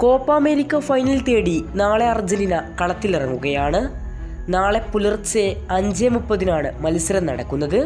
Copa America final തേടി നാളെ Argentina കളത്തിലിറങ്ങുകയാണ്. നാളെ പുലർച്ചെ അഞ്ച് മുപ്പതിനാണ് മത്സരം നടക്കുന്നത്.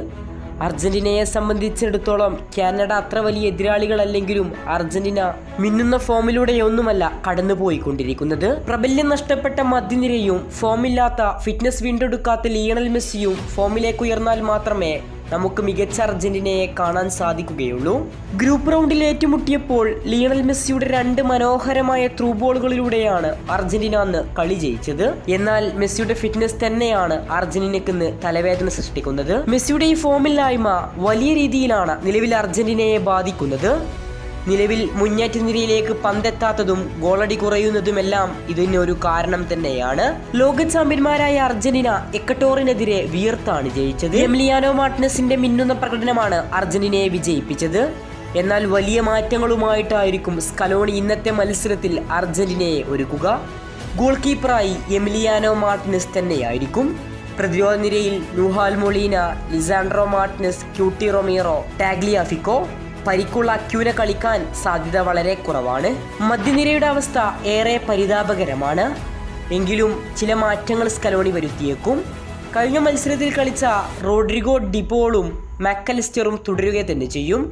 അർജന്റീനയെ സംബന്ധിച്ചിടത്തോളം കാനഡ അത്ര വലിയ എതിരാളികളല്ലെങ്കിലും അർജന്റീന മിന്നുന്ന ഫോമിലൂടെയൊന്നുമല്ല കടന്നുപോയിക്കൊണ്ടിരിക്കുന്നത്. പ്രബല്യം നഷ്ടപ്പെട്ട മധ്യനിരയും ഫോമില്ലാത്ത ഫിറ്റ്നസ് വീണ്ടെടുക്കാത്ത ലിയണൽ മെസ്സിയും ഫോമിലേക്ക് ഉയർന്നാൽ മാത്രമേ നമുക്ക് മികച്ച അർജന്റീനയെ കാണാൻ സാധിക്കുകയുള്ളൂ. ഗ്രൂപ്പ് റൗണ്ടിൽ ഏറ്റുമുട്ടിയപ്പോൾ ലിയണൽ മെസ്സിയുടെ രണ്ട് മനോഹരമായ ത്രൂ ബോളുകളിലൂടെയാണ് അർജന്റീന അന്ന് കളി ജയിച്ചത്. എന്നാൽ മെസ്സിയുടെ ഫിറ്റ്നസ് തന്നെയാണ് അർജന്റീനയ്ക്ക് ഇന്ന് തലവേദന സൃഷ്ടിക്കുന്നത്. മെസ്സിയുടെ ഈ ഫോമില്ലായ്മ വലിയ രീതിയിലാണ് നിലവിൽ അർജന്റീനയെ ബാധിക്കുന്നത്. നിലവിൽ മുന്നേറ്റ നിരയിലേക്ക് പന്തെത്താത്തതും ഗോളടി കുറയുന്നതുമെല്ലാം ഇതിന് ഒരു കാരണം തന്നെയാണ്. ലോക ചാമ്പ്യന്മാരായ അർജന്റീന എക്കട്ടോറിനെതിരെ വിയർത്താണ് ജയിച്ചത്. എംലിയാനോ മാർട്ടിനസിന്റെ മിന്നുന്ന പ്രകടനമാണ് അർജന്റീനയെ വിജയിപ്പിച്ചത്. എന്നാൽ വലിയ മാറ്റങ്ങളുമായിട്ടായിരിക്കും സ്കലോണി ഇന്നത്തെ മത്സരത്തിൽ അർജന്റീനയെ ഒരുക്കുക. ഗോൾ കീപ്പറായി എമിലിയാനോ മാർട്ടിനസ് തന്നെയായിരിക്കും. പ്രതിരോധ നിരയിൽ Nahuel Molina Lisandro Martinez Cuti Romero Tagliafico പരിക്കുള്ള അക്യൂനെ കളിക്കാൻ സാധ്യത വളരെ കുറവാണ്. മധ്യനിരയുടെ അവസ്ഥ ഏറെ പരിതാപകരമാണ്. എങ്കിലും ചില മാറ്റങ്ങൾ സ്കലോണി വരുത്തിയേക്കും. കഴിഞ്ഞ മത്സരത്തിൽ കളിച്ച റോഡ്രിഗോ ഡിപോളും മാക്കലിസ്റ്ററും തുടരുക തന്നെ ചെയ്യും.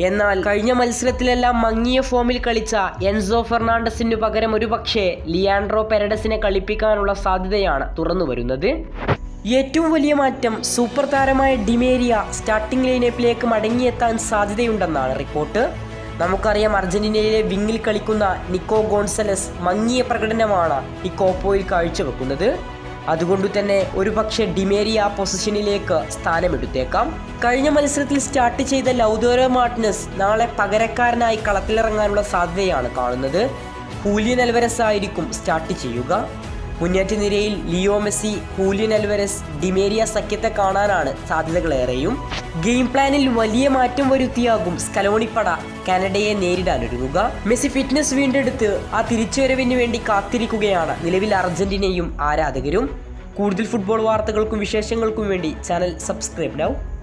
എന്നാൽ കഴിഞ്ഞ മത്സരത്തിലെല്ലാം മങ്ങിയ ഫോമിൽ കളിച്ച എൻസോ ഫെർണാണ്ടസിനു പകരം ഒരുപക്ഷെ ലിയാൻഡ്രോ പെരഡസിനെ കളിപ്പിക്കാനുള്ള സാധ്യതയാണ് തുറന്നു വരുന്നത് ഏറ്റവും വലിയ മാറ്റം സൂപ്പർ താരമായ ഡിമേരിയ സ്റ്റാർട്ടിംഗ് ലൈനപ്പിലേക്ക് മടങ്ങിയെത്താൻ സാധ്യതയുണ്ടെന്നാണ് റിപ്പോർട്ട്. നമുക്കറിയാം അർജന്റീനയിലെ വിങ്ങിൽ കളിക്കുന്ന നിക്കോ ഗോൺസലസ് മങ്ങിയ പ്രകടനമാണ് ഈ കോപ്പോയിൽ കാഴ്ചവെക്കുന്നത്. അതുകൊണ്ട് തന്നെ ഒരുപക്ഷെ ഡിമേരിയ ആ പൊസിഷനിലേക്ക് സ്ഥാനമെടുത്തേക്കാം. കഴിഞ്ഞ മത്സരത്തിൽ സ്റ്റാർട്ട് ചെയ്ത ലൗദോരോ മാർട്ടിനസ് നാളെ പകരക്കാരനായി കളത്തിലിറങ്ങാനുള്ള സാധ്യതയാണ് കാണുന്നത്. ഹൂലിയൻ അൽവരസ് ആയിരിക്കും സ്റ്റാർട്ട് ചെയ്യുക. മുന്നേറ്റ നിരയിൽ Leo Messi Julian Alvarez Di Maria സഖ്യത്തെ കാണാനാണ് സാധ്യതകളേറെയും. ഗെയിം പ്ലാനിൽ വലിയ മാറ്റം വരുത്തിയാകും സ്കലോണിപ്പട. കാനഡയെ നേരിടാനൊരുങ്ങുക. മെസ്സി ഫിറ്റ്നസ് വീണ്ടെടുത്ത് ആ തിരിച്ചുവരവിന് വേണ്ടി കാത്തിരിക്കുകയാണ് നിലവിൽ അർജന്റീനയും ആരാധകരും. കൂടുതൽ ഫുട്ബോൾ വാർത്തകൾക്കും വിശേഷങ്ങൾക്കും വേണ്ടി ചാനൽ സബ്സ്ക്രൈബ് ആവും